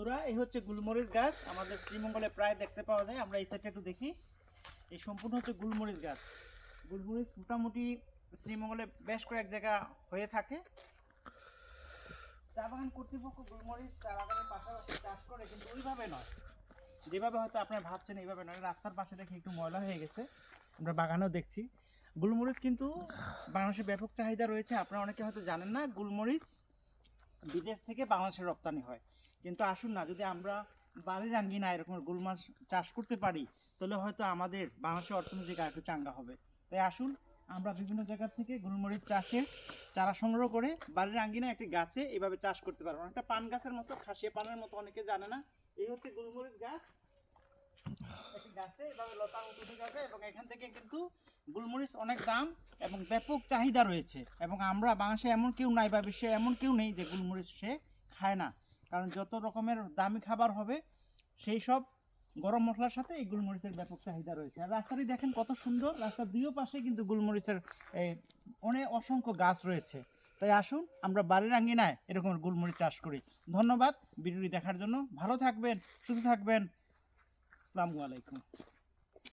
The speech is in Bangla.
বন্ধুরা, এই হচ্ছে গুলমরিচ গাছ। আমাদের শ্রীমঙ্গলে প্রায় দেখতে পাওয়া যায়। আমরা এই সাইডটা একটু দেখি। এই সম্পূর্ণ হচ্ছে গুলমরিচ গাছ। গুলমরিচ মোটামুটি শ্রীমঙ্গলে বেশ কয়েক জায়গা হয়ে থাকে। চা বাগান কর্তৃপক্ষ গুলমরিচ চা বাগানের পাশাপাশি চাষ করে, কিন্তু ওইভাবে নয়। যেভাবে হয়তো আপনারা ভাবছেন, এইভাবে নয়। রাস্তার পাশে দেখে একটু ময়লা হয়ে গেছে। আমরা বাগানেও দেখছি। গুলমরিচ কিন্তু বাংলাদেশে ব্যাপক চাহিদা রয়েছে। আপনারা অনেকে হয়তো জানেন না, গুলমরিচ বিদেশ থেকে বাংলাদেশে রপ্তানি হয়। কিন্তু আসুন না, যদি আমরা বাড়ির আঙ্গিনা এরকম গুলমাছ চাষ করতে পারি, তাহলে হয়তো আমাদের বাংলাদেশের অর্থনৈতিক আর একটু চাঙ্গা হবে। তাই আসুন, আমরা বিভিন্ন জায়গা থেকে গোলমরিচ চাষের চারা সংগ্রহ করে বাড়ির আঙ্গিনা একটি গাছে এভাবে চাষ করতে পারব। অনেকটা পান গাছের মতো খাসিয়া পানের মতো অনেকে জানে না। এই হচ্ছে গোলমরিচ গাছ। একটি গাছে লতা যাবে এবং এখান থেকে কিন্তু গুলমরিচ অনেক দাম এবং ব্যাপক চাহিদা রয়েছে। এবং আমরা বাংলাদেশে এমন কেউ নাই বা বিশ্বে এমন কেউ নেই যে গুলমরিচ সে খায় না। কারণ যত রকমের দামি খাবার হবে, সেই সব গরম মশলার সাথে এই গুলমরিচের ব্যাপক চাহিদা রয়েছে। আর রাস্তাটি দেখেন কত সুন্দর। রাস্তার দুইও পাশে কিন্তু গুলমরিচের অনেক অসংখ্য গাছ রয়েছে। তাই আসুন, আমরা বাড়ির আঙ্গিনায় এরকম গুলমরিচ চাষ করি। ধন্যবাদ। ভিডিওটি দেখার জন্য ভালো থাকবেন, সুস্থ থাকবেন। আসসালামু আলাইকুম।